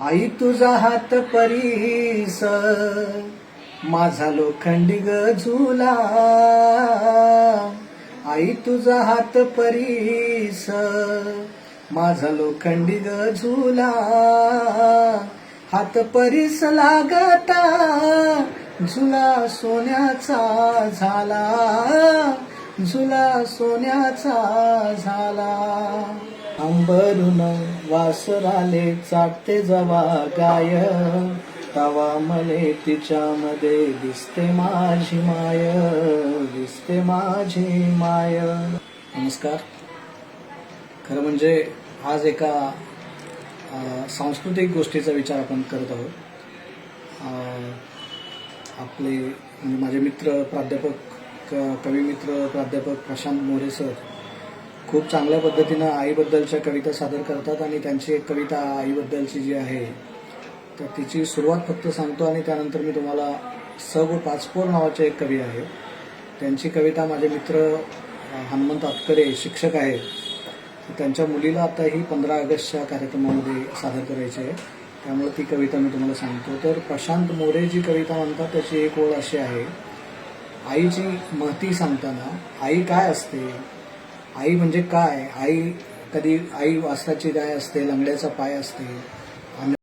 आई तुझा हात परीस माझा लोखंडी ग झुला. आई तुझा हात परीस माझा लोखंडी ग झुला. हात परीस लागता झुला सोन्याचा झाला. झुला सोन्याचा झाला. अंबरून वासराले चाटते जवा गाय. तवा मले तिच्यामध्ये दिसते माझी माय दिसते माझी माय. नमस्कार. खरं म्हणजे आज एका सांस्कृतिक गोष्टीचा विचार आपण करत आहोत. आपले म्हणजे माझे मित्र प्राध्यापक कवी मित्र प्राध्यापक प्रशांत मोरे सर खूप चांगल्या पद्धतीनं आईबद्दलच्या कविता सादर करतात आणि त्यांची एक कविता आईबद्दलची जी आहे तर तिची सुरुवात फक्त सांगतो आणि त्यानंतर मी तुम्हाला स गो पाचपोर नावाचे एक कवी आहे. त्यांची कविता माझे मित्र हनुमंत आतकरे शिक्षक आहेत. त्यांच्या मुलीला आता ही पंधरा ऑगस्टच्या कार्यक्रमामध्ये सादर करायची आहे. त्यामुळे ती कविता मी तुम्हाला सांगतो. तर प्रशांत मोरे जी कविता म्हणतात त्याची एक ओळ अशी आहे. आईची महती सांगताना आई काय असते? आई म्हणजे काय? आई कधी आई वासराची गाय असते लंगड्याचा पाय असते.